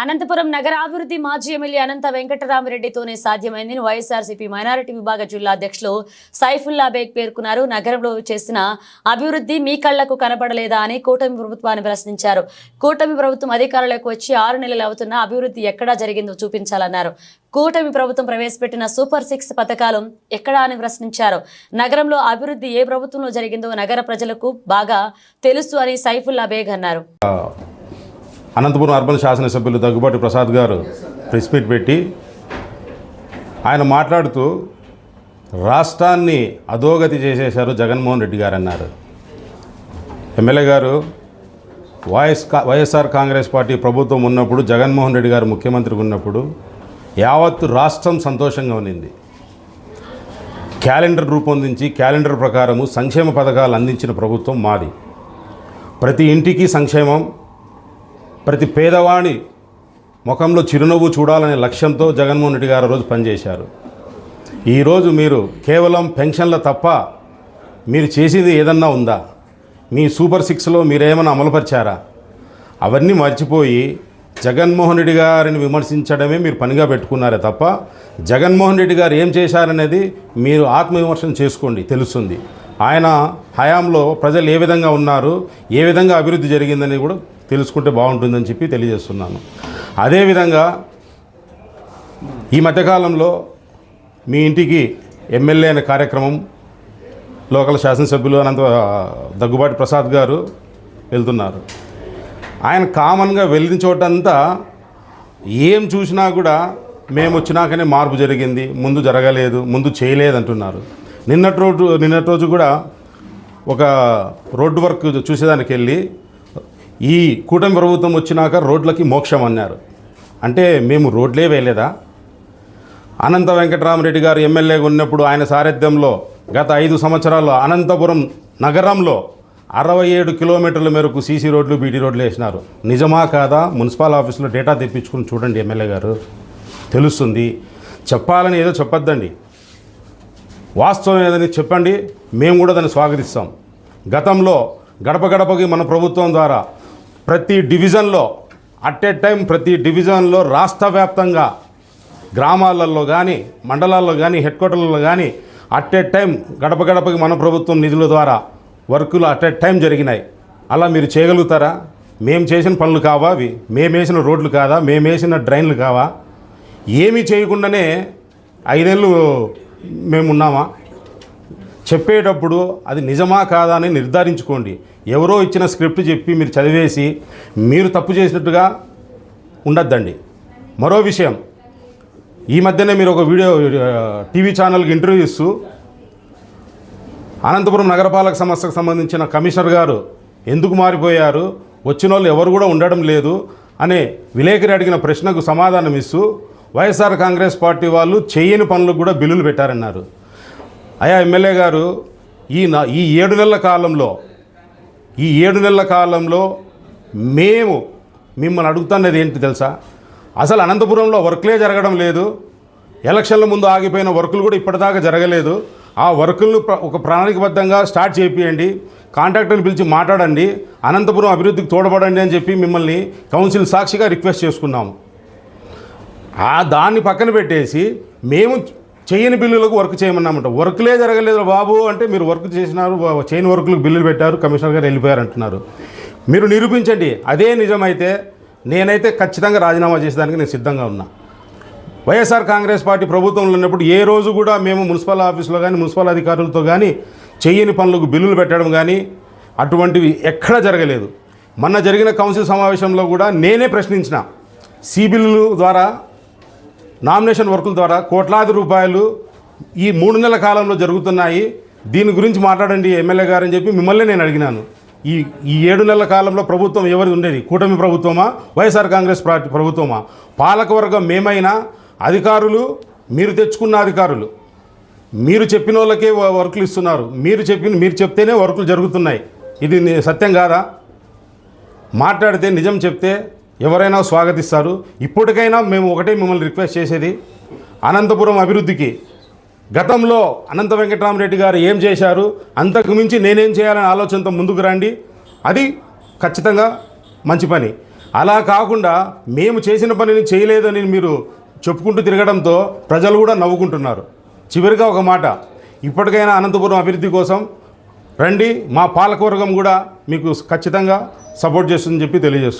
అనంతపురం నగరాభివృద్ధి మాజీ ఎమ్మెల్యే అనంత వెంకటరామిరెడ్డితోనే సాధ్యమైందని వైఎస్ఆర్సీపీ మైనారిటీ విభాగ జిల్లా అధ్యక్షులు సైఫుల్లా బేగ్ పేర్కొన్నారు. నగరంలో చేసిన అభివృద్ధి మీ కళ్ళకు కనబడలేదా అని కూటమి ప్రభుత్వాన్ని ప్రశ్నించారు. కూటమి ప్రభుత్వం అధికారులకు వచ్చి ఆరు నెలలు అవుతున్న అభివృద్ధి ఎక్కడా జరిగిందో చూపించాలన్నారు. కూటమి ప్రభుత్వం ప్రవేశపెట్టిన సూపర్ సిక్స్ పథకాలు ఎక్కడా అని ప్రశ్నించారు. నగరంలో అభివృద్ధి ఏ ప్రభుత్వంలో జరిగిందో నగర ప్రజలకు బాగా తెలుసు అని సైఫుల్లా బేగ్ అన్నారు. అనంతపురం అర్బన్ శాసనసభ్యులు దగ్గుబాటి ప్రసాద్ గారు ప్రెస్ మీట్ పెట్టి ఆయన మాట్లాడుతూ రాష్ట్రాన్ని అధోగతి చేసేశారు జగన్మోహన్ రెడ్డి గారు అన్నారు. ఎమ్మెల్యే గారు వైఎస్ వైఎస్ఆర్ కాంగ్రెస్ పార్టీ ప్రభుత్వం ఉన్నప్పుడు జగన్మోహన్ రెడ్డి గారు ముఖ్యమంత్రిగా ఉన్నప్పుడు యావత్తు రాష్ట్రం సంతోషంగా ఉన్నింది. క్యాలెండర్ రూపొందించి క్యాలెండర్ ప్రకారము సంక్షేమ పథకాలు అందించిన ప్రభుత్వం మాది. ప్రతి ఇంటికి సంక్షేమం ప్రతి పేదవాడి ముఖంలో చిరునవ్వు చూడాలనే లక్ష్యంతో జగన్మోహన్ రెడ్డి గారు రోజు పనిచేశారు. ఈరోజు మీరు కేవలం పెన్షన్ల తప్ప మీరు చేసేది ఏదన్నా ఉందా? మీ సూపర్ సిక్స్లో మీరేమైనా అమలుపరిచారా? అవన్నీ మర్చిపోయి జగన్మోహన్ రెడ్డి గారిని విమర్శించడమే మీరు పనిగా పెట్టుకున్నారే తప్ప జగన్మోహన్ రెడ్డి గారు ఏం చేశారనేది మీరు ఆత్మవిమర్శనం చేసుకోండి తెలుస్తుంది. ఆయన హయాంలో ప్రజలు ఏ విధంగా ఉన్నారు ఏ విధంగా అభివృద్ధి జరిగిందని కూడా తెలుసుకుంటే బాగుంటుందని చెప్పి తెలియజేస్తున్నాను. అదేవిధంగా ఈ మధ్యకాలంలో మీ ఇంటికి ఎమ్మెల్యే అనే కార్యక్రమం లోకల్ శాసనసభ్యులు అనంత దగ్గుబాటి ప్రసాద్ గారు వెళ్తున్నారు. ఆయన కామన్గా వెళ్ళిన చోటంతా ఏం చూసినా కూడా మేము వచ్చినాకనే మార్పు జరిగింది ముందు జరగలేదు ముందు చేయలేదు అంటున్నారు. నిన్నటి రోజు నిన్నటి రోజు కూడా ఒక రోడ్డు వర్క్ చూసేదానికి వెళ్ళి ఈ కూటమి ప్రభుత్వం వచ్చినాక రోడ్లకి మోక్షం అన్నారు. అంటే మేము రోడ్లే వేయలేదా? అనంత వెంకటరామరెడ్డి గారు ఎమ్మెల్యేగా ఉన్నప్పుడు ఆయన సారథ్యంలో గత ఐదు సంవత్సరాల్లో అనంతపురం నగరంలో అరవై ఏడు కిలోమీటర్ల మేరకు సీసీ రోడ్లు బీటీ రోడ్లు వేసినారు. నిజమా కాదా? మున్సిపల్ ఆఫీసులో డేటా తెప్పించుకుని చూడండి ఎమ్మెల్యే గారు. తెలుస్తుంది. చెప్పాలని ఏదో చెప్పొద్దండి. వాస్తవం ఏదని చెప్పండి. మేము కూడా దాన్ని స్వాగతిస్తాం. గతంలో గడప గడపకి మన ప్రభుత్వం ద్వారా ప్రతి డివిజన్లో అట్ ఏ టైం ప్రతి డివిజన్లో రాష్ట్ర వ్యాప్తంగా గ్రామాలలో కానీ మండలాల్లో కానీ హెడ్ క్వార్టర్లలో కానీ అట్ ఏ టైం గడప గడపకి మన ప్రభుత్వం నిధుల ద్వారా వర్కులు అట్ ఏ టైం జరిగినాయి. అలా మీరు చేయగలుగుతారా? మేము చేసిన పనులు కావా అవి? మేమేసిన రోడ్లు కాదా? మేమేసిన డ్రైన్లు కావా? ఏమీ చేయకుండానే ఐదేళ్ళు మేము ఉన్నామా చెప్పేటప్పుడు అది నిజమా కాదా అని నిర్ధారించుకోండి. ఎవరో ఇచ్చిన స్క్రిప్ట్ చెప్పి మీరు చదివేసి మీరు తప్పు చేసినట్టుగా ఉండద్దండి. మరో విషయం ఈ మధ్యనే మీరు ఒక వీడియో టీవీ ఛానల్కి ఇంటర్వ్యూ ఇస్తూ అనంతపురం నగరపాలక సంస్థకు సంబంధించిన కమిషనర్ గారు ఎందుకు మారిపోయారు వచ్చిన వాళ్ళు ఎవరు కూడా ఉండడం లేదు అనే విలేకరి అడిగిన ప్రశ్నకు సమాధానం ఇస్తూ వైఎస్ఆర్ కాంగ్రెస్ పార్టీ వాళ్ళు చేయని పనులకు కూడా బిల్లులు పెట్టారన్నారు. అయా ఎమ్మెల్యే గారు ఈ నా ఈ ఏడు నెలల కాలంలో ఈ ఏడు నెలల కాలంలో మేము మిమ్మల్ని అడుగుతున్నది ఏంటి తెలుసా? అసలు అనంతపురంలో వర్క్లే జరగడం లేదు. ఎలక్షన్ల ముందు ఆగిపోయిన వర్కులు కూడా ఇప్పటిదాకా జరగలేదు. ఆ వర్కులను ప్ర- ఒక ప్రణాళికబద్ధంగా స్టార్ట్ చేపియండి. కాంట్రాక్టర్ని పిలిచి మాట్లాడండి. అనంతపురం అభివృద్ధికి తోడ్పడండి అని చెప్పి మిమ్మల్ని కౌన్సిల్ సాక్షిగా రిక్వెస్ట్ చేసుకున్నాము. ఆ దాన్ని పక్కన పెట్టేసి మేము చేయని బిల్లులకు వర్క్ చేయమన్నామంట. వర్క్లే జరగలేదు బాబు అంటే మీరు వర్క్ చేసినారు చేయని వర్కులకు బిల్లులు పెట్టారు కమిషనర్ గారు వెళ్ళిపోయారు అంటున్నారు మీరు నిరూపించండి. అదే నిజమైతే నేనైతే ఖచ్చితంగా రాజీనామా చేసేదానికి నేను సిద్ధంగా ఉన్నా. వైఎస్ఆర్ కాంగ్రెస్ పార్టీ ప్రభుత్వంలో ఉన్నప్పుడు ఏ రోజు కూడా మేము మున్సిపల్ ఆఫీసులో కానీ మున్సిపల్ అధికారులతో కానీ చేయని పనులకు బిల్లులు పెట్టడం కానీ అటువంటివి ఎక్కడా జరగలేదు. మొన్న జరిగిన కౌన్సిల్ సమావేశంలో కూడా నేనే ప్రశ్నించిన. సి ద్వారా నామినేషన్ వర్కుల ద్వారా కోట్లాది రూపాయలు ఈ మూడు నెలల కాలంలో జరుగుతున్నాయి. దీని గురించి మాట్లాడండి ఎమ్మెల్యే గారు అని చెప్పి మిమ్మల్ని నేను అడిగినాను. ఈ ఈ ఏడు నెలల కాలంలో ప్రభుత్వం ఎవరిది ఉండేది? కూటమి ప్రభుత్వమా? వైఎస్ఆర్ కాంగ్రెస్ పార్టీ ప్రభుత్వమా? పాలకవర్గం మేమైనా అధికారులు? మీరు తెచ్చుకున్న అధికారులు. మీరు చెప్పిన వాళ్ళకే వర్కులు ఇస్తున్నారు. మీరు చెప్పిన మీరు చెప్తేనే వర్కులు జరుగుతున్నాయి. ఇది సత్యం కాదా? మాట్లాడితే నిజం చెప్తే ఎవరైనా స్వాగతిస్తారు. ఇప్పటికైనా మేము ఒకటే మిమ్మల్ని రిక్వెస్ట్ చేసేది అనంతపురం అభివృద్ధికి. గతంలో అనంత వెంకటరామరెడ్డి గారు ఏం చేశారు? అంతకు మించి నేనేం చేయాలనే ఆలోచనతో ముందుకు రండి. అది ఖచ్చితంగా మంచి పని. అలా కాకుండా మేము చేసిన పనిని చేయలేదని మీరు చెప్పుకుంటూ తిరగడంతో ప్రజలు కూడా నవ్వుకుంటున్నారు. చివరిగా ఒక మాట ఇప్పటికైనా అనంతపురం అభివృద్ధి కోసం రండి. మా పాలకవర్గం కూడా మీకు ఖచ్చితంగా సపోర్ట్ చేస్తుందని చెప్పి తెలియజేస్తుంది